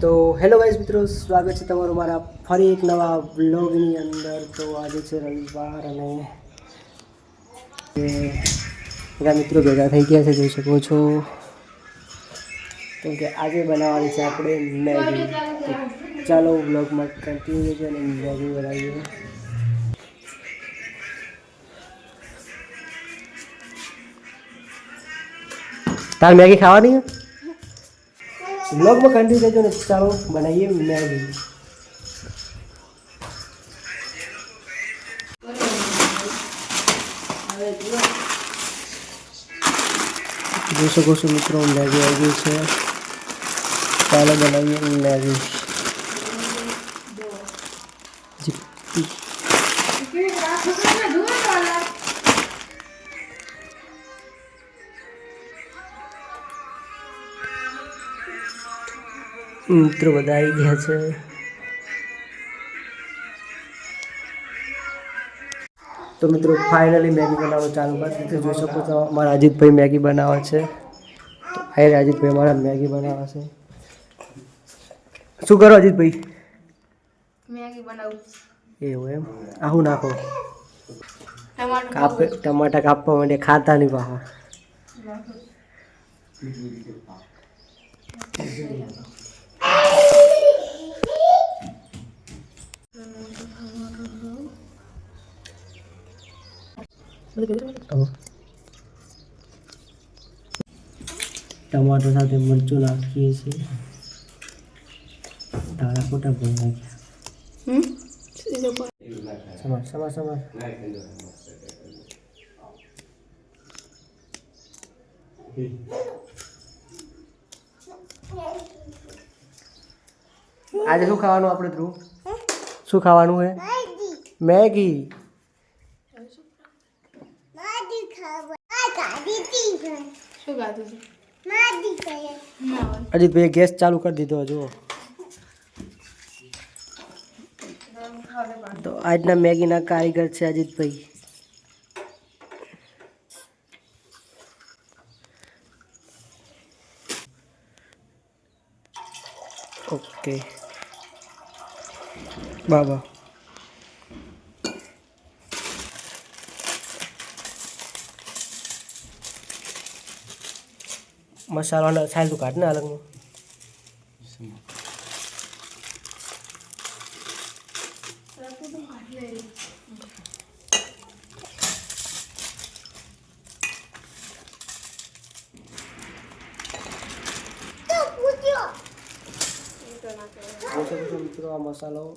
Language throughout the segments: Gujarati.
તો હેલો ગાઈઝ મિત્રો સ્વાગત છે તમારું મારા ફરી એક નવા બ્લોગની અંદર તો આજે છે રવિવાર અને એ બધા મિત્રો ભેગા થઈ ગયા છે જોઈ શકો છો કેમ કે આજે બનાવવાની છે આપણે મેગી તો ચાલો બ્લોગમાં કન્ટિન્યુ છે અને મેગી બનાવીએ તાર મેગી ખાવાની છે બ્લોગમાં કન્ટિન્યુ રહેજો ને ચાલો બનાવીએ મેગી જોઈ શકો છો મિત્રો મેગી આવી ગઈ છે ચાલો બનાવીએ મેગી મિત્રો બધા આવી ગયા છે. તો મિત્રો ફાઇનલી મેગી બનાવવાનું ચાલુ કરી તો જોઈ શકો છો મારા અજીતભાઈ મેગી બનાવે છે. તો આયરે અજીતભાઈ મારા મેગી બનાવે છે. શું કરો અજીતભાઈ? મેગી બનાવું એવું એમ? આવું નાખો. કાપે ટમાટા કાપવા માટે ખાતા નહીં પાછા. ટમાટો સાથે મરચું નાખીએ છીએ ધાણા ખોટા ભૂલ નાખ્યા હમ એ લોકો સમાર સમાર સમાર આજે શું ખાવાનું આપણે ધ્રુવ? શું ખાવાનું હે મેગી. અજીતભાઈ ગેસ ચાલુ કરી દીધો જુઓ. તો આજના મેગીના કારીગર છે અજીતભાઈ. ઓકે. બાબા મસાલાના છાલ કાઢ ને અલગમાં જોઈ શકો છો મિત્રો આ મસાલો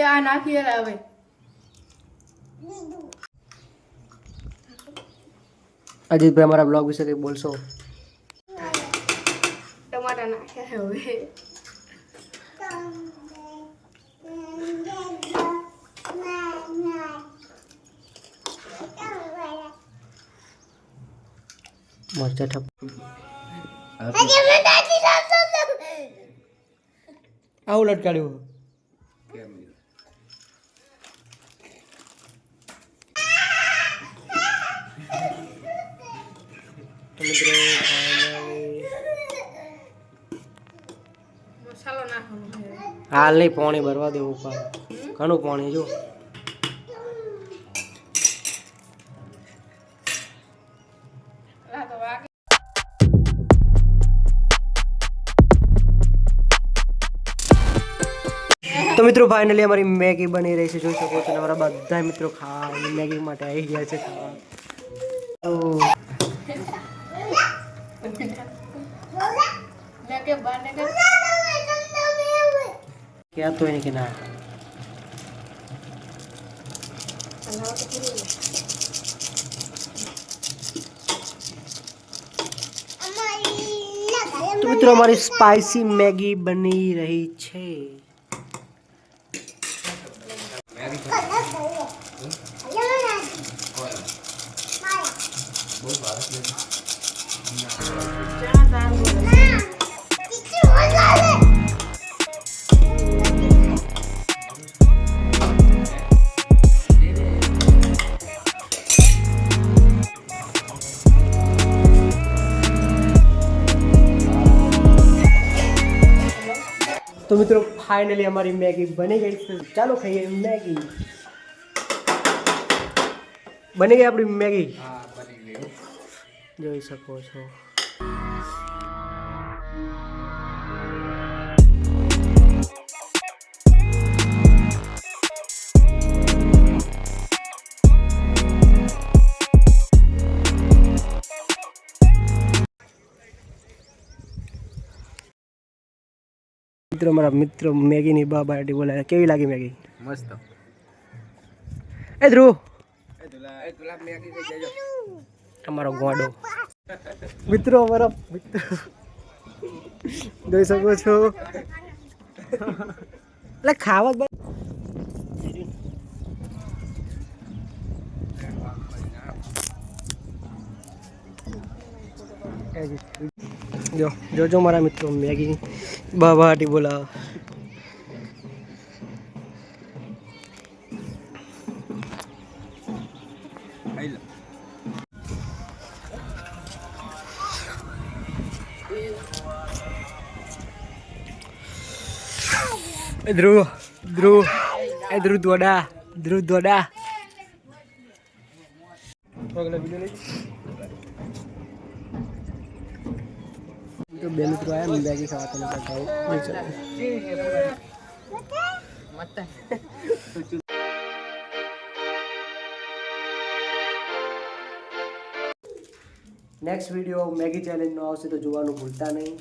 એ આ નાખી આવે અજીતભાઈ અમારા બ્લોગ વિશે કંઈ બોલશો? ટમાટા નાખ્યા હવે. મરચા ઠપ આવું લટકાડ્યું. તો મિત્રો હાલ નહીં પાણી ભરવા દેવું પણ. ઘણું પાણી જો. તો મિત્રો ફાઇનલી અમારી મેગી બની રહી છે. જોઈ શકો છો અમારા બધા મિત્રો ખાવા મેગી માટે આવી ગયા છે ખાવા. તો ને કે બાર ને કે ક્યાં તો એને કે ના હલાવો તો પૂરું તો મિત્રો અમારી સ્પાઇસી મેગી બની રહી છે તો મિત્રો ફાઇનલી અમારી મેગી બની ગઈ છે. ચાલો ખાઈએ મેગી. બની ગઈ આપણી મેગી? જોઈ શકો છો. મિત્રો મારા મિત્રો મેગીની બા બાટી બોલાવે કેવી લાગી મેગી? મસ્ત. એ ધ્રુવ! તમારો ગોડો. મિત્રો અમારો મિત્રો. જોઈ શકો છો? એટલે ખાવા જ જોજો મારા મિત્રો, મેગી. બાબાટી બોલાવ. એ ધ્રુવ ધ્રુવ, એ ધ્રુવ દોડા ધ્રુવ દોડા. તો બે મિત્રો આયા ને મેગી ખાવા તને બતાવું નેક્સ્ટ વીડિયો મેગી ચેલેન્જનો આવશે તો જોવાનું ભૂલતા નહીં.